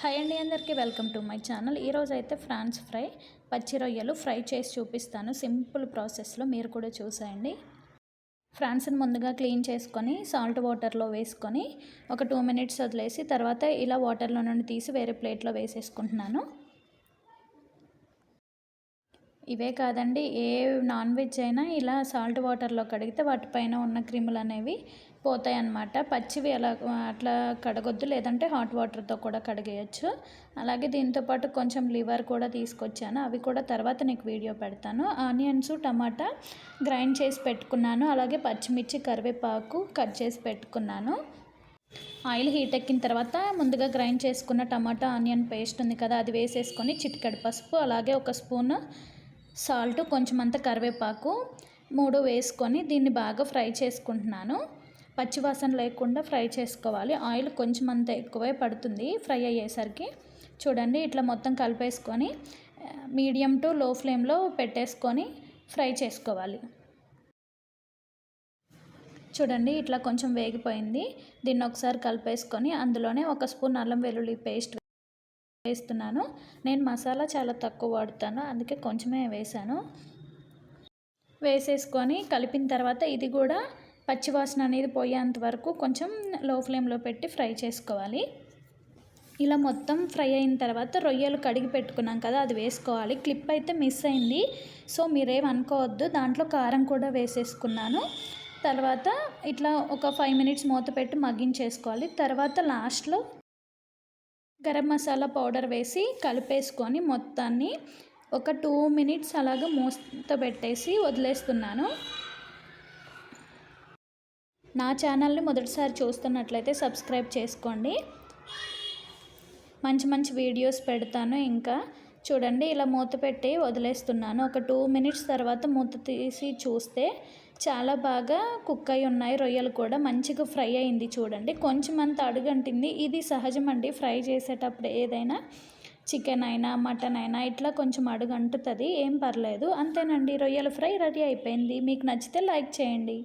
Hi అండి అందరికీ welcome to my channel. ఈరోజు అయితే ఫ్రాన్స్ ఫ్రై పచ్చి రొయ్యలు ఫ్రై చేసి చూపిస్తాను. సింపుల్ ప్రాసెస్లో మీరు కూడా చూసేయండి. ఫ్రాన్స్ని ముందుగా క్లీన్ చేసుకొని సాల్ట్ వాటర్లో వేసుకొని ఒక టూ మినిట్స్ వదిలేసి తర్వాత ఇలా వాటర్లో నుండి తీసి వేరే ప్లేట్లో వేసేసుకుంటున్నాను. ఇవే కాదండి ఏ నాన్ వెజ్ అయినా ఇలా సాల్ట్ వాటర్లో కడిగితే వాటిపైన ఉన్న క్రిములు అనేవి పోతాయి అన్నమాట పచ్చివి అలా అట్లా కడగొద్దు లేదంటే హాట్ వాటర్తో కూడా కడిగేయచ్చు. అలాగే దీంతోపాటు కొంచెం లివర్ కూడా తీసుకొచ్చాను. అవి కూడా తర్వాత నీకు వీడియో పెడతాను. ఆనియన్స్ టమాటా గ్రైండ్ చేసి పెట్టుకున్నాను. అలాగే పచ్చిమిర్చి కరివేపాకు కట్ చేసి పెట్టుకున్నాను. ఆయిల్ హీట్ ఎక్కిన తర్వాత ముందుగా గ్రైండ్ చేసుకున్న టమాటా ఆనియన్ పేస్ట్ ఉంది కదా అది వేసేసుకొని చిటికెడు పసుపు అలాగే ఒక స్పూన్ సాల్ట్ కొంచెం అంత కరివేపాకు మూడు వేసుకొని దీన్ని బాగా ఫ్రై చేసుకుంటున్నాను. పచ్చివాసన లేకుండా ఫ్రై చేసుకోవాలి. ఆయిల్ కొంచెం అంత ఎక్కువే పడుతుంది ఫ్రై అయ్యేసరికి. చూడండి ఇట్లా మొత్తం కలిపేసుకొని మీడియం టు లో ఫ్లేమ్లో పెట్టేసుకొని ఫ్రై చేసుకోవాలి. చూడండి ఇట్లా కొంచెం వేగిపోయింది. దీన్ని ఒకసారి కలిపేసుకొని అందులోనే ఒక స్పూన్ అల్లం వెల్లుల్లి పేస్ట్ వేస్తున్నాను. నేను మసాలా చాలా తక్కువ వాడుతాను. అందుకే కొంచెమే వేసాను వేసేసుకొని కలిపిన తర్వాత ఇది కూడా పచ్చివాసన అనేది పోయేంత వరకు కొంచెం లో ఫ్లేమ్లో పెట్టి ఫ్రై చేసుకోవాలి. ఇలా మొత్తం ఫ్రై అయిన తర్వాత రొయ్యలు కడిగి పెట్టుకున్నాం కదా అది వేసుకోవాలి. క్లిప్ అయితే మిస్ అయింది. సో మీరేం అనుకోవద్దు. దాంట్లో కారం కూడా వేసేసుకున్నాను. తర్వాత ఇట్లా ఒక ఫైవ్ మినిట్స్ మూత పెట్టి మగ్గించేసుకోవాలి. తర్వాత లాస్ట్లో గరం మసాలా పౌడర్ వేసి కలిపేసుకొని మొత్తాన్ని ఒక టూ మినిట్స్ అలాగ మూత పెట్టేసి వదిలేస్తున్నాను. నా ఛానల్ని మొదటిసారి చూస్తున్నట్లయితే సబ్స్క్రైబ్ చేసుకోండి. మంచి మంచి వీడియోస్ పెడతాను ఇంకా. చూడండి ఇలా మూత పెట్టి వదిలేస్తున్నాను. ఒక టూ మినిట్స్ తర్వాత మూత తీసి చూస్తే చాలా బాగా కుక్ అయి ఉన్నాయి. రొయ్యలు కూడా మంచిగా ఫ్రై అయింది చూడండి. కొంచెం అంత అడుగంటింది. ఇది సహజం అండి ఫ్రై చేసేటప్పుడు ఏదైనా చికెన్ అయినా మటన్ అయినా ఇట్లా కొంచెం అడుగంటుతుంది. ఏం పర్లేదు. అంతేనండి. రొయ్యల ఫ్రై రెడీ అయిపోయింది. మీకు నచ్చితే లైక్ చేయండి.